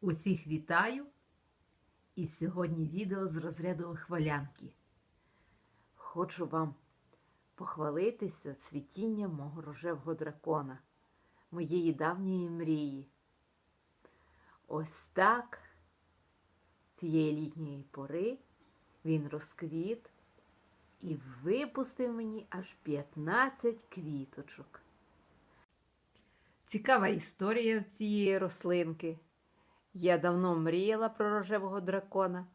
Усіх вітаю! І сьогодні відео з розряду хвалянки. Хочу вам похвалитися цвітінням мого рожевого дракона, моєї давньої мрії. Ось так цієї літньої пори він розквіт і випустив мені аж 15 квіточок. Цікава історія в цієї рослинки. Я давно мріяла про рожевого дракона,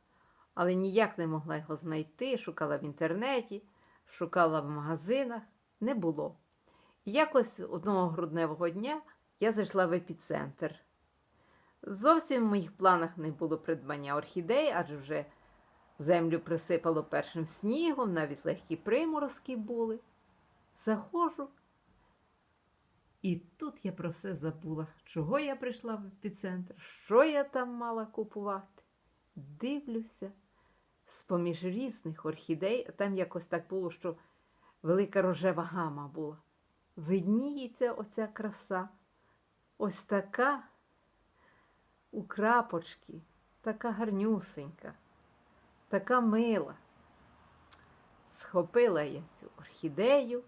але ніяк не могла його знайти. Шукала в інтернеті, шукала в магазинах, не було. І якось одного грудневого дня я зайшла в епіцентр. Зовсім в моїх планах не було придбання орхідей, адже вже землю присипало першим снігом, навіть легкі приморозки були. Заходжу. І тут я про все забула, чого я прийшла в епіцентр, що я там мала купувати. Дивлюся, з-поміж різних орхідей, там якось так було, що велика рожева гама була. Видніється оця краса. Ось така у крапочки, така гарнюсенька, така мила. Схопила я цю орхідею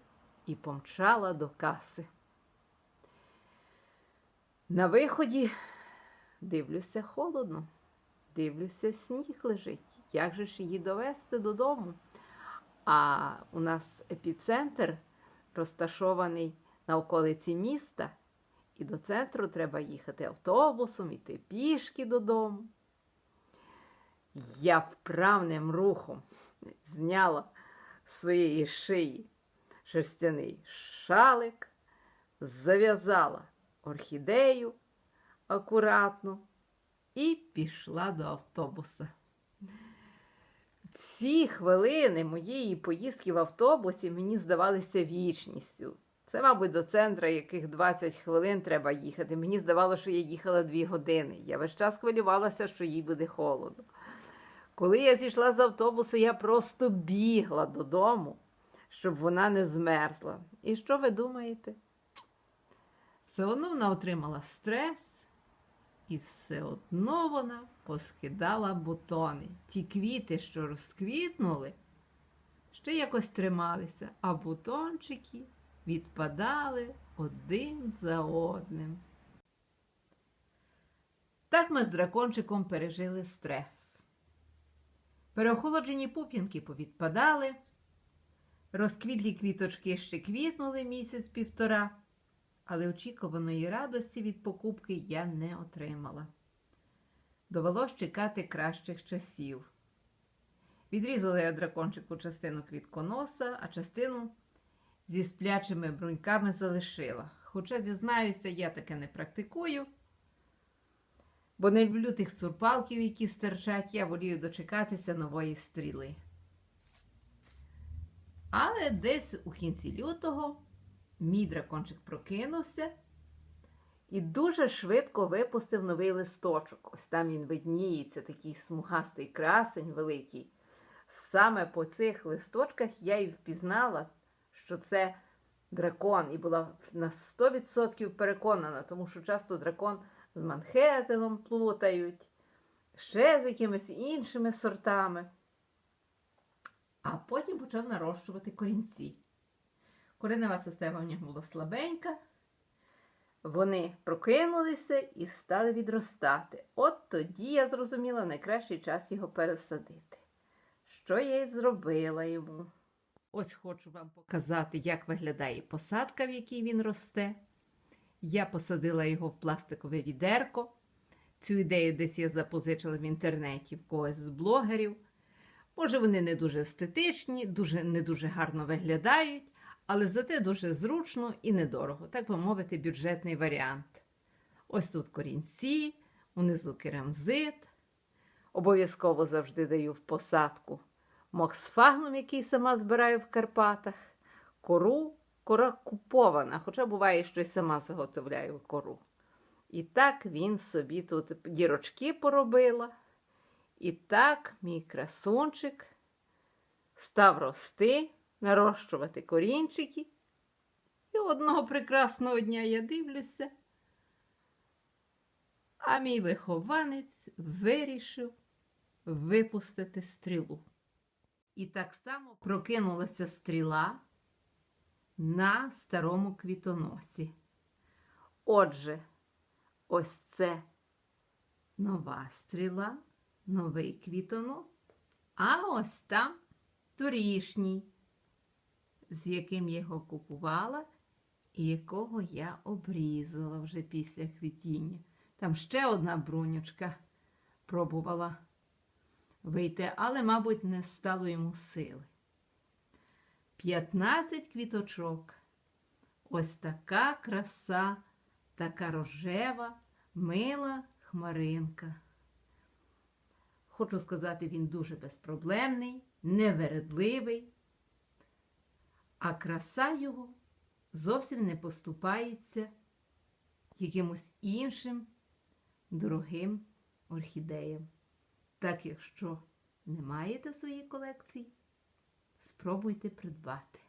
і помчала до каси. На виході дивлюся холодно, дивлюся, сніг лежить. Як же ж її довести додому? А у нас епіцентр розташований на околиці міста, і до центру треба їхати автобусом, іти пішки додому. Я вправним рухом зняла з своєї шиї шерстяний шалик, зав'язала орхідею акуратно і пішла до автобуса. Ці хвилини моєї поїздки в автобусі мені здавалися вічністю. Це, мабуть, до центра яких 20 хвилин треба їхати. Мені здавалося, що я їхала 2 години. Я весь час хвилювалася, що їй буде холодно. Коли я зійшла з автобусу, я просто бігла додому, щоб вона не змерзла. І що ви думаєте? Все одно вона отримала стрес, і все одно вона поскидала бутони. Ті квіти, що розквітнули, ще якось трималися, а бутончики відпадали один за одним. Так ми з дракончиком пережили стрес. Переохолоджені пуп'янки повідпадали, розквітлі квіточки ще квітнули місяць-півтора але очікуваної радості від покупки я не отримала. Довелось чекати кращих часів. Відрізала я дракончику частину квітконоса, а частину зі сплячими бруньками залишила. Хоча, зізнаюся, я таке не практикую, бо не люблю тих цурпалків, які стирчать, я волію дочекатися нової стріли. Але десь у кінці лютого Мій дракончик прокинувся і дуже швидко випустив новий листочок. Ось там він видніється, такий смугастий красень великий. Саме по цих листочках я і впізнала, що це дракон, і була на 100% переконана, тому що часто дракон з Манхеттеном плутають, ще з якимись іншими сортами. А потім почав нарощувати корінці. Коренева система в них була слабенька. Вони прокинулися і стали відростати. От тоді я зрозуміла найкращий час його пересадити. Що я й зробила йому. Ось хочу вам показати, як виглядає посадка, в якій він росте. Я посадила його в пластикове відерко. Цю ідею десь я запозичила в інтернеті в когось з блогерів. Може, вони не дуже естетичні, дуже, не дуже гарно виглядають але зате дуже зручно і недорого, так би мовити, бюджетний варіант. Ось тут корінці, унизу керамзит. Обов'язково завжди даю в посадку мохсфагнум, який сама збираю в Карпатах, кору, кора купована, хоча буває, що й сама заготовляю кору. І так він собі тут дірочки поробила. І так мій красунчик став рости нарощувати корінчики. І одного прекрасного дня я дивлюся. А мій вихованець вирішив випустити стрілу. І так само прокинулася стріла на старому квітоносі. Отже, ось це нова стріла, новий квітонос, а ось там торішній, з яким я його купувала і якого я обрізала вже після квітіння. Там ще одна брунючка пробувала вийти, але, мабуть, не стало йому сили. 15 квіточок. Ось така краса, така рожева, мила хмаринка. Хочу сказати, він дуже безпроблемний, невередливий, а краса його зовсім не поступається якимось іншим дорогим орхідеям. Так, якщо не маєте в своїй колекції, спробуйте придбати.